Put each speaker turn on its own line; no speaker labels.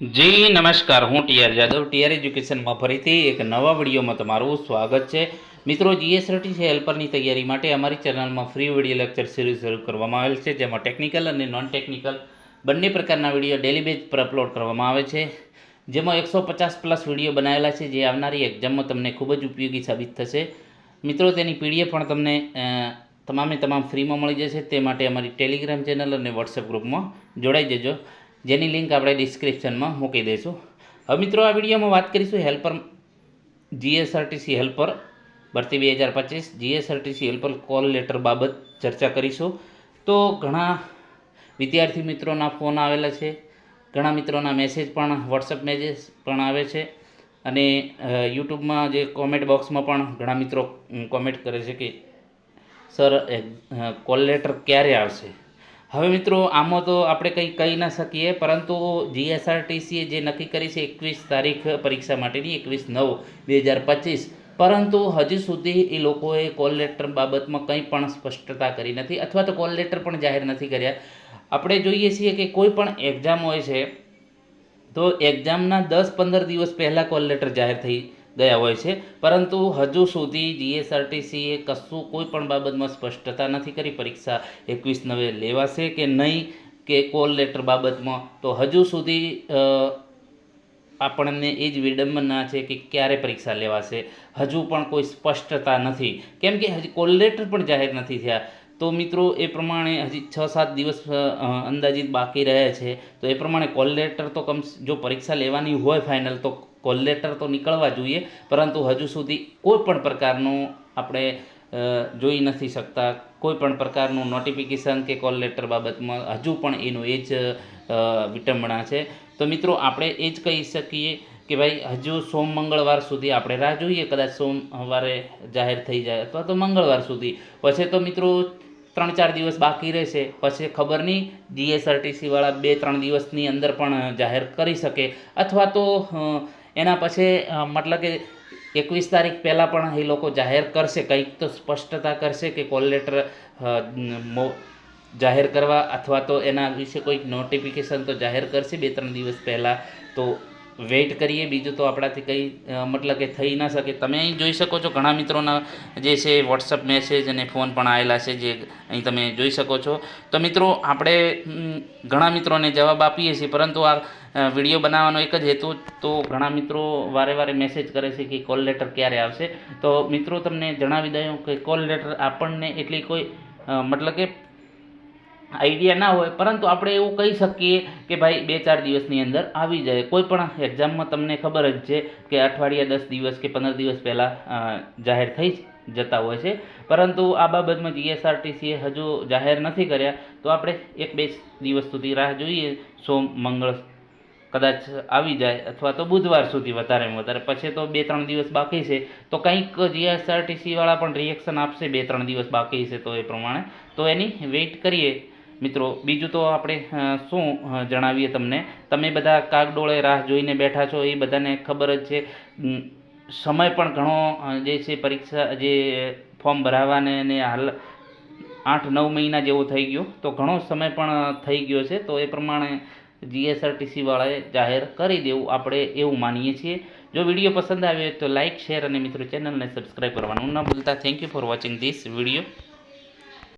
જી, નમસ્કાર. હું TR Jadav. TR એજ્યુકેશનમાં ફરીથી એક નવા વિડીયોમાં તમારું સ્વાગત છે. મિત્રો જીએસઆરટી છે હેલ્પરની તૈયારી માટે અમારી ચેનલમાં ફ્રી વીડિયો લેક્ચર સિરીઝ શરૂ કરવામાં આવેલ છે, જેમાં ટેકનિકલ અને નોન ટેકનિકલ બંને પ્રકારના વીડિયો ડેલી બેઝ પર અપલોડ કરવામાં આવે છે. જેમાં એકસો પચાસ પ્લસ વીડિયો બનાવેલા છે, જે આવનારી એક્ઝામમાં તમને ખૂબ જ ઉપયોગી સાબિત થશે. મિત્રો, તેની પીડીએફ પણ તમને તમામે તમામ ફ્રીમાં મળી જશે. તે માટે અમારી ટેલિગ્રામ ચેનલ અને વોટ્સએપ ગ્રુપમાં જોડાઈ જજો. જેની લિંક આપણે ડિસ્ક્રિપ્શનમાં મૂકી દઈશું. હવે મિત્રો, આ વિડીયોમાં વાત કરીશું હેલ્પર જીએસઆરટીસી હેલ્પર ભરતી બે હજાર પચીસ. જીએસઆરટીસી હેલ્પર કોલ લેટર બાબત ચર્ચા કરીશું. તો ઘણા વિદ્યાર્થી મિત્રોના ફોન આવેલા છે. ઘણા મિત્રોના મેસેજ પણ વોટ્સઅપ મેસેજ પણ આવે છે. અને યુટ્યુબમાં જે કોમેન્ટ બોક્સમાં પણ ઘણા મિત્રો કોમેન્ટ કરે છે કે સર કોલ લેટર ક્યારે આવશે? હવે મિત્રો, આમાં તો આપણે કંઈ કહી ન શકીએ, પરંતુ જીએસઆરટીસીએ જે નક્કી કરી છે, એકવીસ તારીખ પરીક્ષા માટેની, એકવીસ નવ બે હજાર પચીસ. પરંતુ હજુ સુધી એ લોકોએ કોલ લેટર બાબતમાં કંઈ પણ સ્પષ્ટતા કરી નથી, અથવા તો કોલ લેટર પણ જાહેર નથી કર્યા. આપણે જોઈએ છીએ કે કોઈ પણ એક્ઝામ હોય છે, તો એક્ઝામના દસ પંદર દિવસ પહેલાં કોલ લેટર જાહેર થઈ ગયા હોય છે. પરંતુ હજુ સુધી જીએસઆરટીસીએ કશું કોઈ પણ બાબતમાં સ્પષ્ટતા નથી કરી. પરીક્ષા એકવીસ નવે લેવાશે કે નહીં કે કોલ લેટર બાબતમાં? તો હજુ સુધી આપણને એ જ વિડંબના છે કે ક્યારે પરીક્ષા લેવાશે. હજુ પણ કોઈ સ્પષ્ટતા નથી. કેમ કે હજી કોલ લેટર પણ જાહેર નથી થયા. તો મિત્રો, એ પ્રમાણે હજી છ સાત દિવસ અંદાજિત બાકી રહે છે. તો એ પ્રમાણે કોલ લેટર તો કમ જો પરીક્ષા લેવાની હોય ફાઇનલ, તો કોલ લેટર તો નીકળવા જોઈએ, પરંતુ હજુ સુધી કોઈ પણ પ્રકારનું આપણે જોઈ નથી શકતા. કોઈ પણ પ્રકારનું નોટિફિકેશન કે કોલ લેટર બાબતમાં હજુ પણ એનું એ જ વિટંબણા છે. તો મિત્રો, આપણે એ જ કહી શકીએ કે ભાઈ, હજુ સોમ મંગળવાર સુધી આપણે રાહ જોઈએ. કદાચ સોમવારે જાહેર થઈ જાય અથવા તો મંગળવાર સુધી. પછી તો મિત્રો, ત્રણ ચાર દિવસ બાકી રહેશે. પછી ખબર નહીં જીએસઆરટીસીવાળા બે ત્રણ દિવસની અંદર પણ જાહેર કરી શકે. અથવા તો એના પછી મતલબ કે એકવીસ તારીખ પહેલાં પણ એ લોકો જાહેર કરશે, કંઈક તો સ્પષ્ટતા કરશે કે કોલ લેટર જાહેર કરવા અથવા તો એના વિશે કોઈક નોટિફિકેશન તો જાહેર કરશે બે ત્રણ દિવસ પહેલાં. તો વેઇટ કરીએ, બીજું તો આપણાથી કંઈ મતલબ કે થઈ ના શકે. તમે અહીં જોઈ શકો છો, ઘણા મિત્રોના જે છે વોટ્સઅપ મેસેજ અને ફોન પણ આવેલા છે, જે અહીં તમે જોઈ શકો છો. તો મિત્રો, આપણે ઘણા મિત્રોને જવાબ આપીએ છીએ, પરંતુ આ વીડિયો બનાવવાનો એક જ હેતુ, તો ઘણા મિત્રો વારે વારે મેસેજ કરે છે કે કોલ લેટર ક્યારે આવશે. તો મિત્રો, તમને જણાવી દઉં કે કોલ લેટર આપણને એટલી કોઈ મતલબ કે આઈડિયા ના હોય, પરંતુ આપણે એવું કહી શકીએ કે ભાઈ બે ચાર દિવસની અંદર આવી જાય. કોઈ પણ એક્ઝામમાં તમને ખબર જ છે કે અઠવાડિયા દસ દિવસ કે પંદર દિવસ પહેલાં જાહેર થઈ જતા હોય છે. પરંતુ આ બાબતમાં જીએસઆરટીસીએ હજુ જાહેર નથી કર્યા. તો આપણે એક બે દિવસ સુધી રાહ જોઈએ. સોમ, મંગળ કદાચ આવી જાય અથવા તો બુધવાર સુધી વધારેમાં વધારે. પછી તો બે ત્રણ દિવસ બાકી છે. તો કંઈક જીએસઆરટીસી વાળા પણ રિએક્શન આપશે બે ત્રણ દિવસ બાકી છે તો એ પ્રમાણે. તો એની વેઇટ કરીએ. મિત્રો, બીજું તો આપણે શું જણાવીએ તમને? તમે બધા કાગડોળે રાહ જોઈને બેઠા છો, એ બધાને ખબર જ છે. સમય પણ ઘણો જે છે પરીક્ષા, જે ફોર્મ ભરાવાને ને હાલ આઠ નવ મહિના જેવો થઈ ગયો. તો ઘણો સમય પણ થઈ ગયો છે. તો એ પ્રમાણે જીએસઆરટીસી વાળાએ જાહેર કરી દેવું. આપણે એવું માનીએ છીએ. જો વીડિયો પસંદ આવ્યો તો લાઇક શેર અને મિત્રો ચેનલને સબસ્ક્રાઈબ કરવાનું ન ભૂલતા. Thank you for watching this video